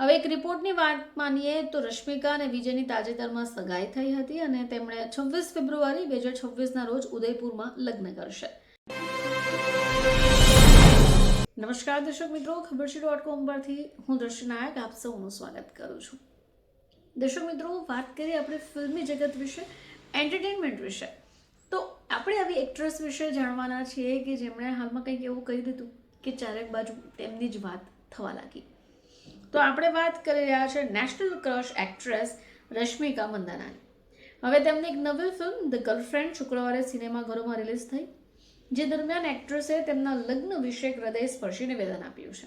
હવે એક રિપોર્ટની વાત માનીએ તો રશ્મિકા અને વિજયની તાજેતરમાં સગાઈ થઈ હતી અને તેમણે છવ્વીસ ફેબ્રુઆરી બે હજાર છવ્વીસના રોજ ઉદયપુરમાં લગ્ન કરશે. નમસ્કાર દર્શક મિત્રો ખબર છે ડોટ કોમ પરથી હું દ્રશ્ય નાયક, આપ સૌનું સ્વાગત કરું છું. દર્શક મિત્રો, વાત કરીએ આપણે ફિલ્મી જગત વિશે, એન્ટરટેનમેન્ટ વિશે. તો આપણે આવી એક્ટ્રેસ વિશે જાણવાના છીએ કે જેમણે હાલમાં કંઈક એવું કહી દીધું કે ચારેક બાજુ તેમની જ વાત થવા લાગી. તો આપણે વાત કરી રહ્યા છે નેશનલ ક્રશ એક્ટ્રેસ રશ્મિકા મંદાનાની હવે તેમની એક નવી ફિલ્મ ધ ગર્લફ્રેન્ડ શુક્રવારે સિનેમાઘરોમાં રિલીઝ થઈ, જે દરમિયાન એક્ટ્રેસે તેમના લગ્ન વિશે હૃદય સ્પર્શી નિવેદન આપ્યું છે.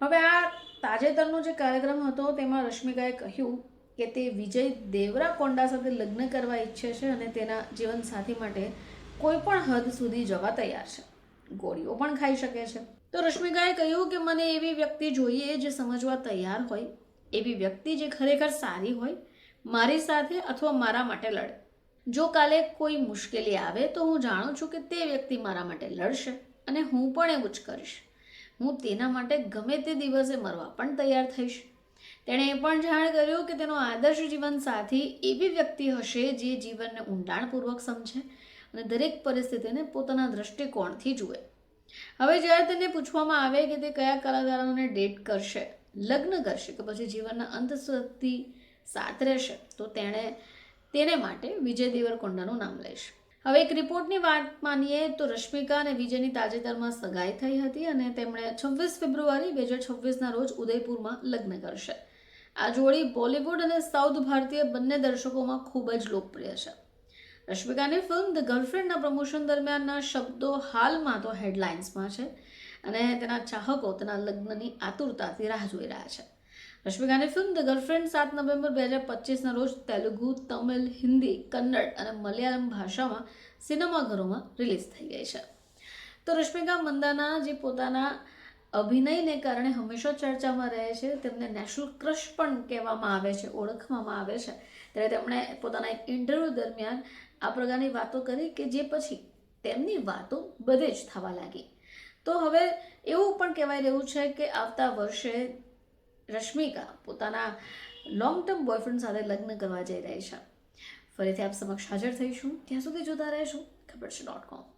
હવે આ તાજેતરનો જે કાર્યક્રમ હતો, તેમાં રશ્મિકાએ કહ્યું કે તે વિજય દેવરા કોંડા સાથે લગ્ન કરવા ઈચ્છે છે અને તેના જીવનસાથી માટે કોઈ પણ હદ સુધી જવા તૈયાર છે. ગોળીઓ પણ ખાઈ શકે છે. તો રશ્મિકાએ કહ્યું કે મને એવી વ્યક્તિ જોઈએ જે સમજવા તૈયાર હોય, એવી વ્યક્તિ જે ખરેખર સારી હોય, મારી સાથે અથવા મારા માટે લડે. જો કાલે કોઈ મુશ્કેલી આવે તો હું જાણું છું કે તે વ્યક્તિ મારા માટે લડશે અને હું પણ એવું જ કરીશ. હું તેના માટે ગમે તે દિવસે મરવા પણ તૈયાર થઈશ. તેણે એ પણ જાણ કર્યું કે તેનો આદર્શ જીવન સાથી એવી વ્યક્તિ હશે જે જીવનને ઊંડાણપૂર્વક સમજે અને દરેક પરિસ્થિતિને પોતાના દૃષ્ટિકોણથી જુએ. હવે જ્યારે તેને પૂછવામાં આવે કે તે કયા કલાકારોને ડેટ કરશે, લગ્ન કરશે કે પછી જીવનના અંત સુધી સાથ રહેશે, તો તેણે તેને માટે વિજય દેવરકોંડાનું નામ લેશે હવે એક રિપોર્ટની વાત માનીએ તો રશ્મિકા અને વિજયની તાજેતરમાં સગાઈ થઈ હતી અને તેમણે છવ્વીસ ફેબ્રુઆરી બે હજાર છવ્વીસના રોજ ઉદયપુરમાં લગ્ન કરશે. આ જોડી બોલિવૂડ અને સાઉથ ભારતીય બંને દર્શકોમાં ખૂબ જ લોકપ્રિય છે. રશ્મિકાની ફિલ્મ ધ ગર્લફ્રેન્ડના પ્રમોશન દરમિયાનના શબ્દો હાલમાં તો હેડલાઇન્સમાં છે અને તેના ચાહકો તેના લગ્નની આતુરતાથી રાહ જોઈ રહ્યા છે. રશ્મિકાની ફિલ્મ ધ ગર્લફ્રેન્ડ સાત નવેમ્બર બે હજાર પચીસના રોજ તેલુગુ, તમિલ, હિન્દી, કન્નડ અને મલયાલમ ભાષામાં સિનેમાઘરોમાં રિલીઝ થઈ ગઈ છે. તો રશ્મિકા મંદાના જે પોતાના અભિનયને કારણે હંમેશા ચર્ચામાં રહે છે, તેમને નેશનલ ક્રશ પણ કહેવામાં આવે છે, ઓળખવામાં આવે છે. ત્યારે તેમણે પોતાના એક ઇન્ટરવ્યૂ દરમિયાન આ પ્રકારની વાતો કરી કે જે પછી તેમની વાતો બધે જ થવા લાગી. તો હવે એવું પણ કહેવાય રહ્યું છે કે આવતા વર્ષે રશ્મિકા પોતાના લોંગ ટર્મ બોયફ્રેન્ડ સાથે લગ્ન કરવા જઈ રહી છે. ફરીથી આપ સમક્ષ હાજર થઈશું. ત્યાં સુધી જોતા રહેશું. ખબર છે ડોટ કોમ